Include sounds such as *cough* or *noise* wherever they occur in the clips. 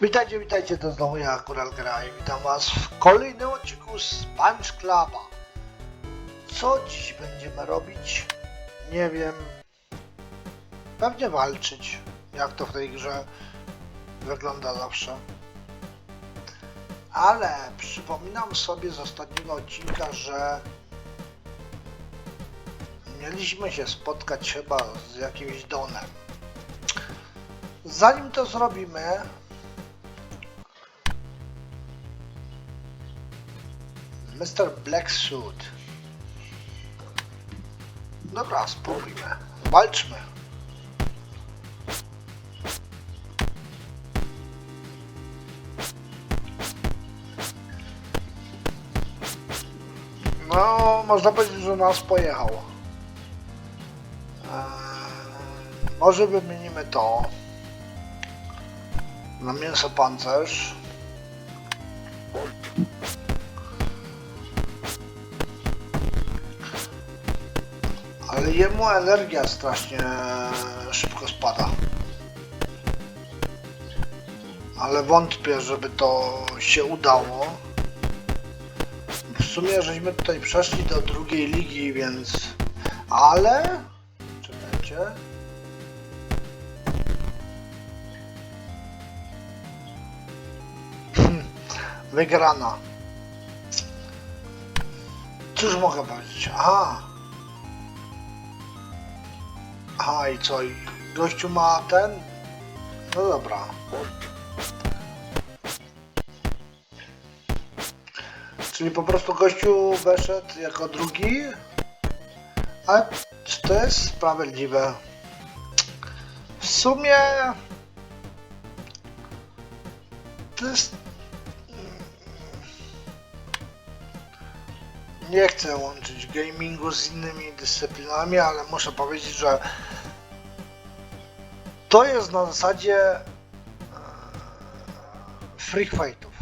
Witajcie, witajcie, to znowu ja, Kural Gra i witam was w kolejnym odcinku z Punch Cluba. Co dziś będziemy robić? Nie wiem. Pewnie walczyć, jak to w tej grze wygląda zawsze. Ale przypominam sobie z ostatniego odcinka, że mieliśmy się spotkać chyba z jakimś Donem. Zanim to zrobimy, Mr. Black Suit. Dobra, spróbujmy. Walczmy. No, można powiedzieć, że nas pojechał. Eee, może wymienimy to na mięso pancerz. Ale jemu energia strasznie szybko spada. Ale wątpię, żeby to się udało. W sumie żeśmy tutaj przeszli do drugiej ligi, więc... Ale... Czekajcie. Hmm, Wygrana. Cóż mogę powiedzieć? Aha. Aha, i co? I gościu ma ten? No dobra. Czyli po prostu gościu weszedł jako drugi? A czy to jest sprawiedliwe? W sumie... To jest... Nie chcę łączyć gamingu z innymi dyscyplinami, ale muszę powiedzieć, że to jest na zasadzie e, free fightów.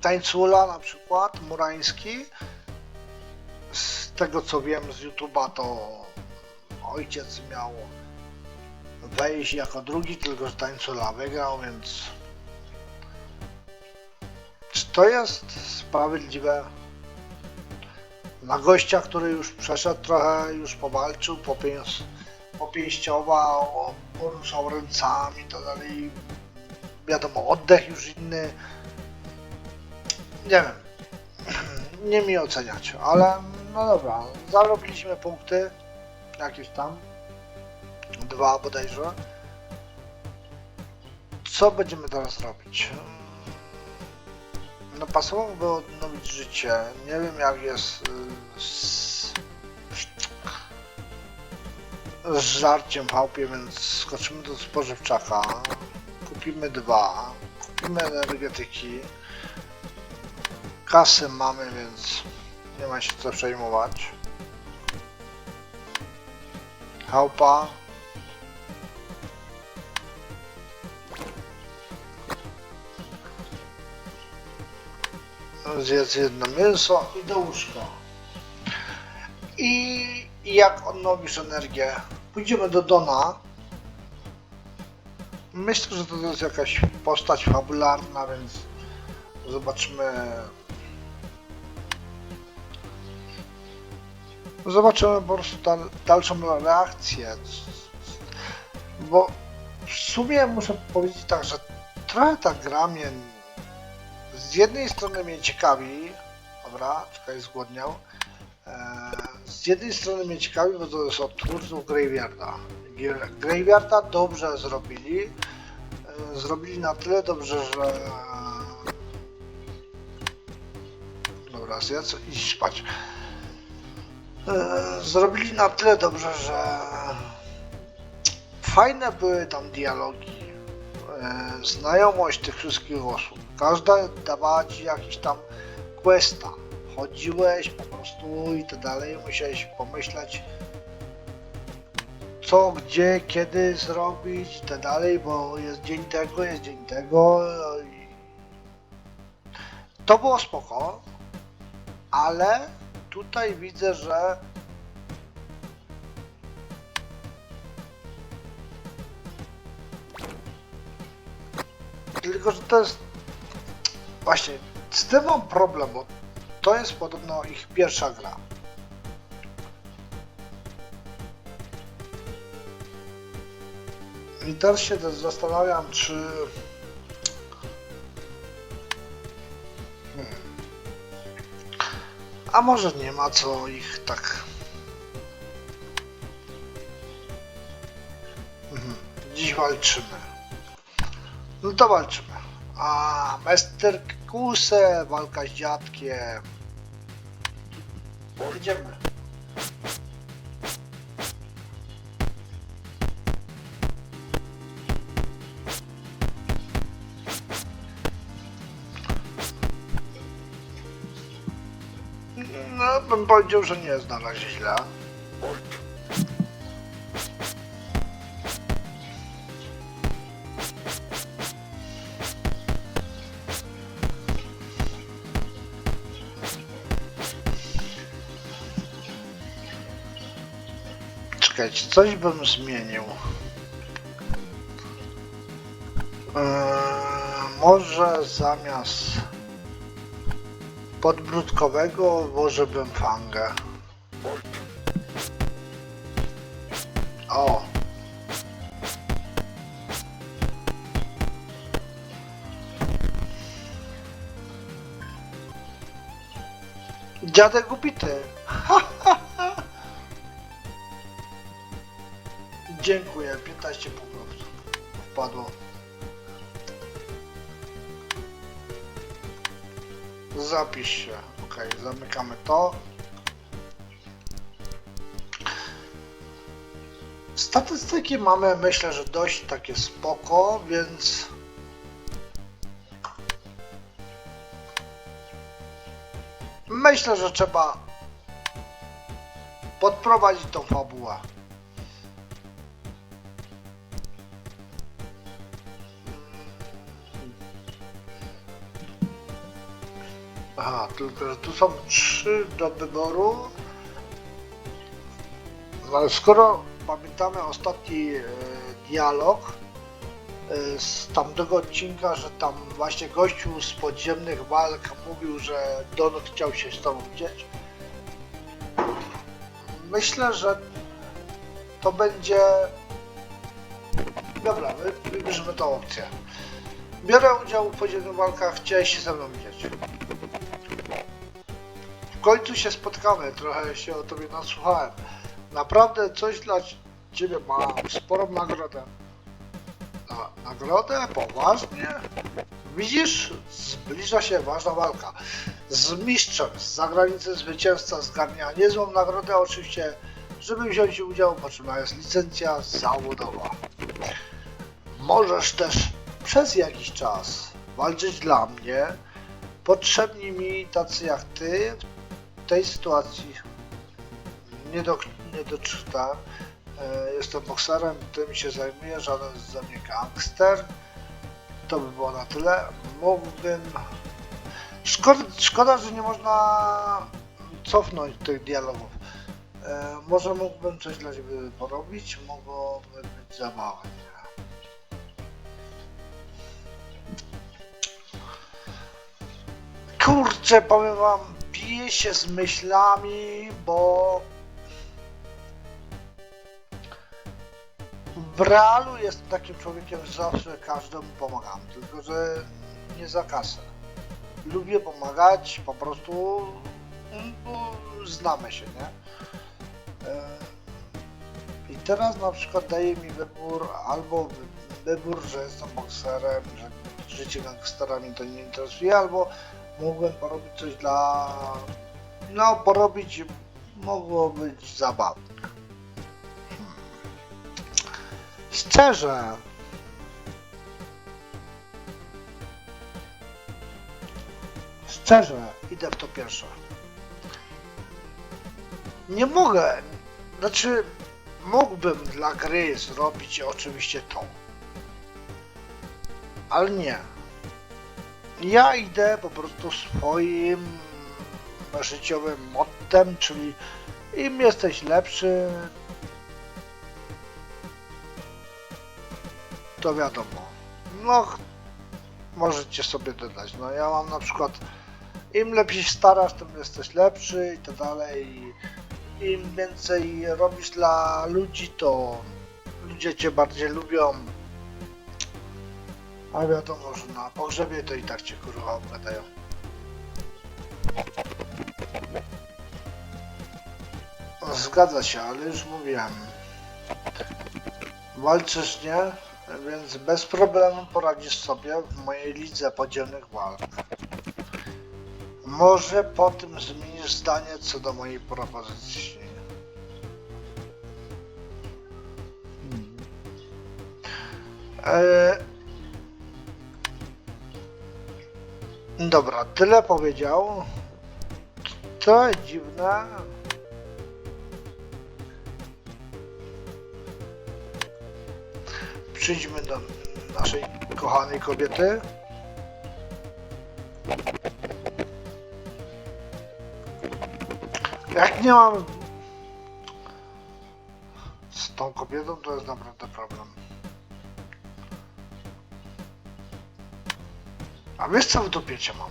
Tańcula na przykład, Murański, z tego co wiem z YouTube'a to ojciec miał wejść jako drugi, tylko że Tańcula wygrał, więc czy to jest sprawiedliwe? Na gościa, który już przeszedł trochę, już powalczył, popięs, popięściował, poruszał ręcami, to dalej wiadomo, oddech już inny. Nie wiem, *clears throat* nie mi oceniać, ale no dobra, zarobiliśmy punkty, jakieś tam, dwa bodajże. Co będziemy teraz robić? No pasowałoby odnowić życie. Nie wiem jak jest y, z, z żarciem w chałupie, więc skoczymy do spożywczaka. Kupimy dwa. Kupimy energetyki. Kasy mamy, więc nie ma się co przejmować. Chałupa. zjedz jedno mięso i do łóżka. I jak odnowisz energię, pójdziemy do Dona. Myślę, że to jest jakaś postać fabularna, więc zobaczymy. Zobaczymy po prostu dal, dalszą reakcję. Bo w sumie muszę powiedzieć tak, że trochę ta gra mnie z jednej strony mnie ciekawi, dobra, czekaj, zgłodniał. Eee, z jednej strony mnie ciekawi, bo to jest od twórców Graveyarda. Gra- Graveyarda dobrze zrobili. Eee, zrobili na tyle dobrze, że... Dobra, zjedz i spać. Eee, zrobili na tyle dobrze, że... Fajne były tam dialogi e, znajomość tych wszystkich osób. Każda dawała ci jakiś tam questa. Chodziłeś po prostu i tak dalej, musiałeś pomyśleć co, gdzie, kiedy zrobić i tak dalej, bo jest dzień tego, jest dzień tego. To było spoko, ale tutaj widzę, że Tylko, że to jest... Właśnie, z tym mam problem, bo to jest podobno ich pierwsza gra. I teraz się też zastanawiam, czy... Hmm. A może nie ma co ich tak... Mhm. Dziś walczymy. No to walczymy. A, Mester Kuse, walka z dziadkiem. Idziemy. No, bym powiedział, że nie razie źle. Czekajcie, coś bym zmienił. Eee, może zamiast podbródkowego włożyłbym fangę. O! Dziadek upity. Dziękuję, 15 punktów wpadło. Zapisz się. Ok, zamykamy to. Statystyki mamy myślę, że dość takie spoko, więc myślę, że trzeba podprowadzić tą fabułę. Aha, tylko że tu są trzy do wyboru. No, ale skoro pamiętamy ostatni e, dialog e, z tamtego odcinka, że tam właśnie gościu z podziemnych walk mówił, że Don chciał się z tobą widzieć. Myślę, że to będzie... Dobra, wy- wybierzemy tą opcję. Biorę udział w podziemnych walkach, chciałeś się ze mną widzieć. Końcu się spotkamy, trochę się o tobie nasłuchałem. Naprawdę coś dla ciebie mam, sporą nagrodę. Na, nagrodę? Poważnie? Widzisz, zbliża się ważna walka. Z mistrzem z zagranicy zwycięzca zgarnia niezłą nagrodę oczywiście, żeby wziąć udział potrzebna jest licencja zawodowa. Możesz też przez jakiś czas walczyć dla mnie. Potrzebni mi tacy jak ty tej sytuacji nie, do, nie doczyta. E, Jestem bokserem, tym się zajmuję, żaden ze mnie gangster. To by było na tyle. Mógłbym... Szkoda, szkoda że nie można cofnąć tych dialogów. E, może mógłbym coś dla ciebie porobić, mogłoby być zabawne. Kurczę, powiem wam, biję się z myślami, bo w realu jestem takim człowiekiem, że zawsze każdemu pomagam, tylko że nie za kasę. Lubię pomagać, po prostu bo znamy się, nie? E, I teraz na przykład daje mi wybór, albo wy- wybór, że jestem bokserem, że życie gangstera mnie to nie interesuje, albo mógłbym porobić coś dla... No, porobić mogło być zabawne. Szczerze, szczerze, idę w to pierwsze. Nie mogę, znaczy mógłbym dla gry zrobić oczywiście to. Ale nie. Ja idę po prostu swoim życiowym mottem, czyli im jesteś lepszy, to wiadomo. No, możecie sobie dodać. No ja mam na przykład im lepiej starasz, tym jesteś lepszy i tak dalej. Im więcej robisz dla ludzi, to ludzie cię bardziej lubią. A wiadomo, że na pogrzebie to i tak cię kurwa obgadają. Zgadza się, ale już mówiłem. Walczysz nie, więc bez problemu poradzisz sobie w mojej lidze podzielnych walk. Może po tym zmienisz zdanie co do mojej propozycji. Eee... Dobra, tyle powiedział. To dziwne. Przyjdźmy do naszej kochanej kobiety. Jak nie mam z tą kobietą, to jest naprawdę problem. A wiesz co w dupie cię mam?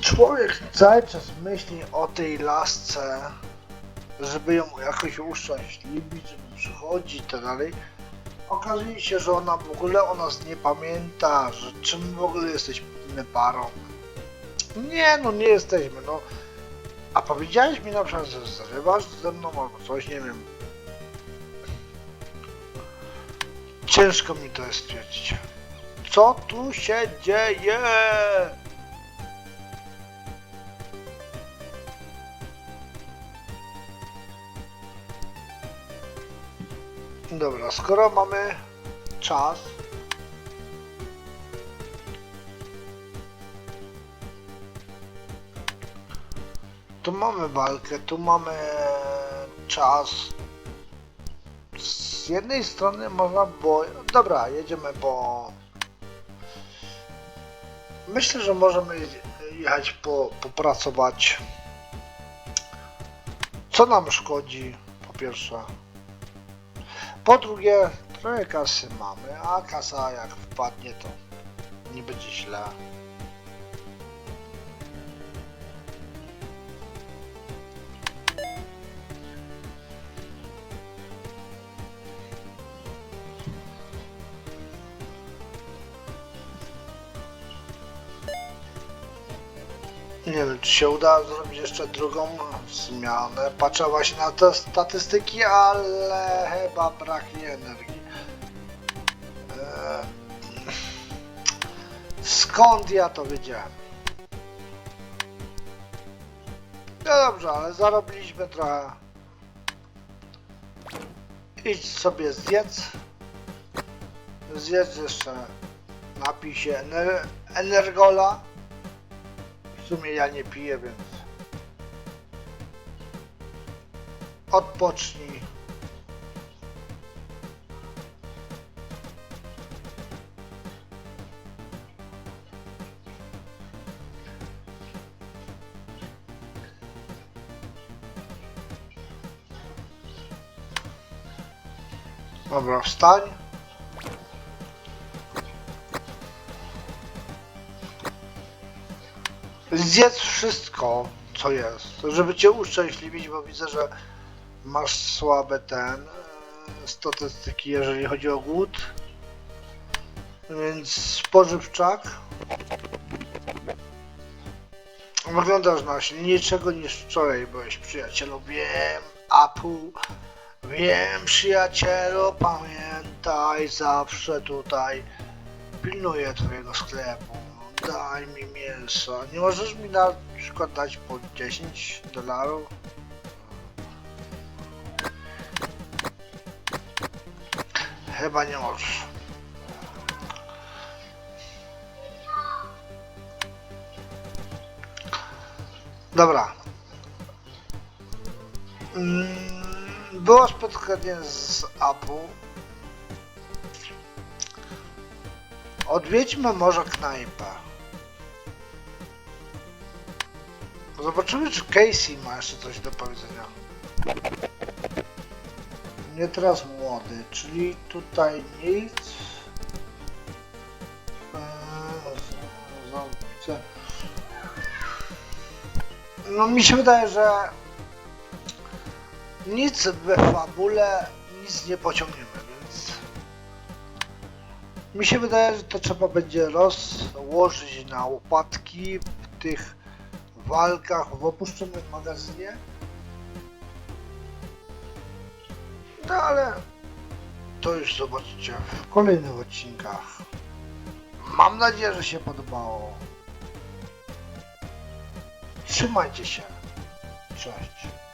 Człowiek cały czas myśli o tej lasce, żeby ją jakoś uszczęśliwić, żeby przychodzi i tak dalej. Okazuje się, że ona w ogóle o nas nie pamięta, że czym w ogóle jesteśmy parą. Nie, no nie jesteśmy, no. A powiedziałeś mi na przykład, że zrywasz ze mną albo coś, nie wiem. Ciężko mi to jest stwierdzić. Co tu się dzieje? Dobra, skoro mamy czas. Tu mamy walkę, tu mamy czas. Z jednej strony można było... Dobra, jedziemy po... Myślę, że możemy jechać po, popracować. Co nam szkodzi, po pierwsze? Po drugie, trochę kasy mamy, a kasa jak wpadnie, to nie będzie źle. Nie wiem, czy się uda zrobić jeszcze drugą zmianę. Patrzę właśnie na te statystyki, ale chyba braknie energii. Eee, Skąd ja to wiedziałem? No dobrze, ale zarobiliśmy trochę. Idź sobie zjedz. Zjedz jeszcze napij ener energola. W sumie ja nie piję, więc odpocznij. Dobra, wstań. Zjedz wszystko, co jest, żeby cię uszczęśliwić, bo widzę, że masz słabe ten e, statystyki, jeżeli chodzi o głód. Więc spożywczak. Wyglądasz na silniejszego niż wczoraj byłeś przyjacielu. Wiem, Apu. Wiem, przyjacielu, pamiętaj, zawsze tutaj pilnuję twojego sklepu. Daj mi mięso. Nie możesz mi na przykład dać po 10 dolarów? Chyba nie możesz. Dobra. Mm, Było spotkanie z Apu. Odwiedźmy może knajpę. Zobaczymy, czy Casey ma jeszcze coś do powiedzenia. Nie teraz młody, czyli tutaj nic. Eee. No mi się wydaje, że nic we fabule nic nie pociągniemy, mi się wydaje, że to trzeba będzie rozłożyć na łopatki w tych walkach w opuszczonym magazynie. No ale to już zobaczycie w kolejnych odcinkach. Mam nadzieję, że się podobało. Trzymajcie się. Cześć.